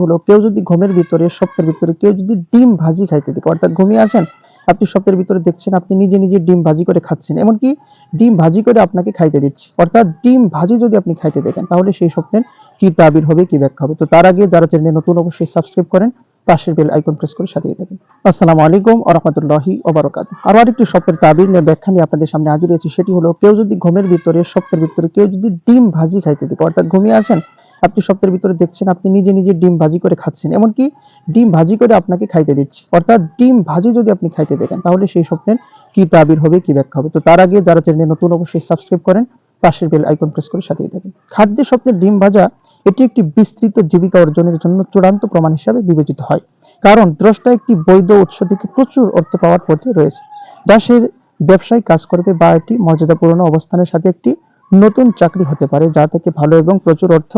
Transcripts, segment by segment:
হলো কেউ যদি ঘুমের ভিতরে স্বপ্নের ভিতরে কেউ যদি ডিম ভাজি খাইতে দেখে, অর্থাৎ ঘুমিয়ে আছেন আপনি স্বপ্নের ভিতরে দেখছেন, আপনি নিজে নিজে ডিম ভাজি করে খাচ্ছেন। এমনকি ডিম ভাজি করে আপনাকে খাইতে দিচ্ছে। অর্থাৎ ডিম ভাজি যদি আপনি খাইতে দেখেন, তাহলে সেই স্বপ্নের কি তাবির হবে, কি ব্যাখ্যা হবে? তো তার আগে যারা চ্যানেলে নতুন, অবশ্যই সাবস্ক্রাইব করেন, পাশের বেল আইকন প্রেস করে সাথে থাকেন। আসসালামু আলাইকুম ওয়া রাহমাতুল্লাহি ওয়া বারাকাতুহু আরও আরেকটি স্বপ্নের তাবির নিয়ে ব্যাখ্যা নিয়ে আপনাদের সামনে হাজির হয়েছি, সেটি হলো কেউ যদি ঘুমের ভিতরে স্বপ্নের ভিতরে কেউ যদি ডিম ভাজি খাইতে দেখে, অর্থাৎ ঘুমিয়ে আছেন আপনি স্বপ্নের ভিতরে দেখছেন, আপনি নিজে নিজে ডিম ভাজি করে খাচ্ছেন। এমনকি ডিম ভাজি করে আপনাকে খাইতে দিচ্ছে। অর্থাৎ ডিম ভাজি যদি আপনি খাইতে দেখেন, তাহলে সেই স্বপ্নের কি তাবির হবে, কি ব্যাখ্যা হবে? তো তার আগে যারা চ্যানেলে নতুন অবশ্যই সাবস্ক্রাইব করেন, পাশের বেল আইকন প্রেস করে সাথেই থাকেন। খাদ্যের স্বপ্নের ডিম ভাজা, এটি একটি বিস্তৃত জীবিকা অর্জনের জন্য চূড়ান্ত প্রমাণ হিসাবে বিবেচিত হয়। কারণ দ্রষ্টা একটি বৈধ উৎস থেকে প্রচুর অর্থ পাওয়ার পথে রয়েছে, যা সে ব্যবসায় কাজ করবে বা এটি মর্যাদাপূর্ণ অবস্থানের সাথে একটি নতুন চাকরি হতে পারে, যা থেকে ভালো এবং প্রচুর অর্থ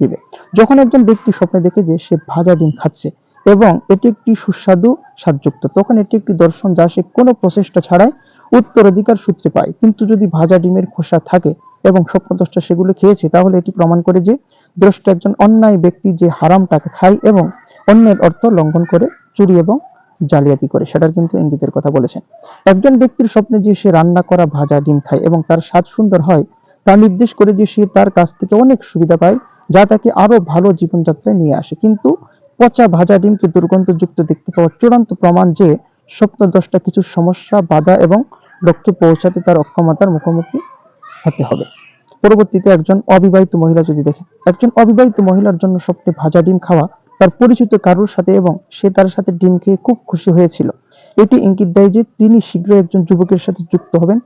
দিবে। যখন একজন ব্যক্তি স্বপ্নে দেখে যে সে ভাজা ডিম খাচ্ছে এবং এটি একটি সুস্বাদু স্বাদযুক্ত, তখন এটি একটি দর্শন যা সে কোনো প্রচেষ্টা ছাড়াই উত্তরাধিকার সূত্রে পায়। কিন্তু যদি ভাজা ডিমের খোসা থাকে এবং স্বপ্নদ্রষ্টা সেগুলো খেয়েছে, তাহলে এটি প্রমাণ করে যে দ্রষ্টা একজন অন্যায় ব্যক্তি যে হারাম টাকা খায় এবং অন্যের অর্থ লঙ্ঘন করে, চুরি এবং জালিয়াতি করে। সেটার কিন্তু ইঙ্গিতের কথা বলেছেন। একজন ব্যক্তির স্বপ্নে যে সে রান্না করা ভাজা ডিম খায় এবং তার স্বাদ সুন্দর হয়, তা নির্দেশ করে যে সে তার কাছ থেকে অনেক সুবিধা পায় যা তাকে আরও ভালো জীবনযাত্রায় নিয়ে আসে। কিন্তু পচা ভাজা ডিমকে দুর্গন্ধযুক্ত দেখতে পাওয়ার চূড়ান্ত প্রমাণ যে স্বপ্নদ্রষ্টা কিছু সমস্যা, বাধা এবং লক্ষ্যে পৌঁছাতে তার অক্ষমতার মুখোমুখি হতে হবে। পরবর্তীতে একজন অবিবাহিত মহিলা যদি দেখে, একজন অবিবাহিত মহিলার জন্য স্বপ্নে ভাজা ডিম খাওয়া তার পরিচিত কারোর সাথে এবং সে তার সাথে ডিম খেয়ে খুব খুশি হয়েছিল। এটি ইঙ্গিত দেয় যে তিনি শীঘ্রই একজন যুবকের সাথে যুক্ত হবেন।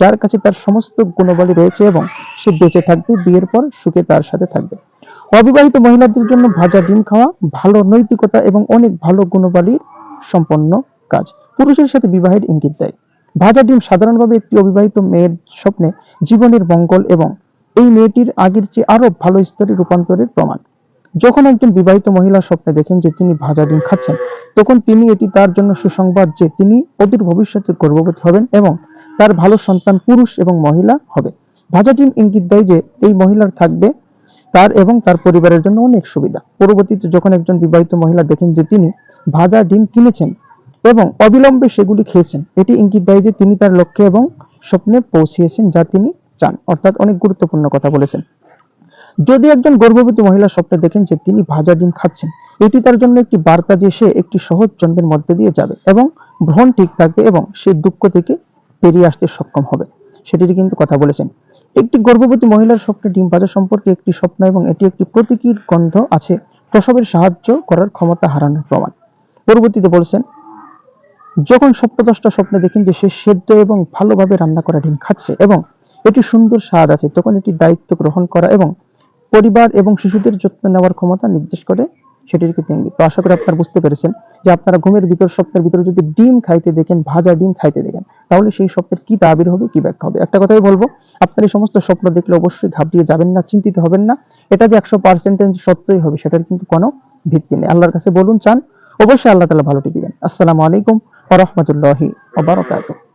যার কাছে তার সমস্ত গুণবলী রয়েছে এবং সে বেঁচে থাকবে, বিয়ের পর সুখে তার সাথে থাকবে। অবিবাহিত মহিলাদের জন্য ভাজা ডিম খাওয়া ভালো নৈতিকতা এবং অনেক ভালো গুণবলী সম্পন্ন কাজ। পুরুষের সাথে বিবাহের ইঙ্গিত দেয়। ভাজা ডিম সাধারণভাবে একটি অবিবাহিত মেয়ের স্বপ্নে জীবনের মঙ্গল এবং এই মেয়েটির আগের চেয়ে আরও ভালো স্তরে রূপান্তরের প্রমাণ। যখন একজন বিবাহিত মহিলা স্বপ্নে দেখেন যে তিনি ভাজা ডিম খাচ্ছেন, তখন তিনি এটি তার জন্য সুসংবাদ যে তিনি অদূর ভবিষ্যতে গর্ভবতী হবেন এবং তার ভালো সন্তান পুরুষ এবং মহিলা হবে। ভাজা ডিম ইঙ্গিত দেয় যে এই মহিলার থাকবে তার এবং তার পরিবারের জন্য অনেক সুবিধা। পরবর্তীতে যখন একজন বিবাহিত মহিলা দেখেন যে তিনি ভাজা ডিম কিনেছেন এবং অবিলম্বে সেগুলি খেয়েছেন, এটি ইঙ্গিত দেয় যে তিনি তার লক্ষ্যে এবং স্বপ্নে পৌঁছিয়েছেন যা তিনি চান। অর্থাৎ অনেক গুরুত্বপূর্ণ কথা বলেছেন। যদি একজন গর্ভবতী মহিলা স্বপ্নে দেখেন যে তিনি ভাজা ডিম খাচ্ছেন, এটি তার জন্য একটি বার্তা যে সে একটি সহজ জন্মের মধ্যে দিয়ে যাবে এবং ভ্রণ ঠিক থাকবে এবং সে দুঃখ থেকে বেরিয়ে আসতে সক্ষম হবে। সেটির কিন্তু কথা বলেছেন। একটি গর্ভবতী মহিলার স্বপ্নে ডিম ভাজা সম্পর্কে একটি স্বপ্ন এবং এটি একটি প্রতীকীর গন্ধ আছে, প্রসবের সাহায্য করার ক্ষমতা হারানোর প্রমাণ। পরবর্তীতে বলেছেন, যখন স্বপ্নদ্রষ্টা স্বপ্নে দেখেন যে সে সেদ্ধ এবং ভালোভাবে রান্না করা ডিম খাচ্ছে এবং এটি সুন্দর স্বাদ আছে, তখন এটি দায়িত্ব গ্রহণ করা এবং পরিবার এবং শিশুদের যত্ন নেওয়ার ক্ষমতা নির্দেশ করে সেটির কিন্তু ইঙ্গিত। তো আশা করি আপনারা বুঝতে পেরেছেন যে আপনারা ঘুমের ভিতর স্বপ্নের ভিতরে যদি ডিম খাইতে দেখেন, ভাজা ডিম খাইতে দেখেন, তাহলে সেই স্বপ্নের কি তাবির হবে, কি ব্যাখ্যা হবে? একটা কথাই বলব, আপনার এই সমস্ত স্বপ্ন দেখলে অবশ্যই ঘাবড়িয়ে যাবেন না, চিন্তিত হবেন না। এটা যে একশো পার্সেন্টেজ সত্যই হবে, সেটার কিন্তু কোনো ভিত্তি নেই। আল্লাহর কাছে বলুন, চান, অবশ্যই আল্লাহ তালা ভালোটি দিবেন। আসসালামু আলাইকুম ওয়া রাহমাতুল্লাহি ওয়া বারাকাতুহু।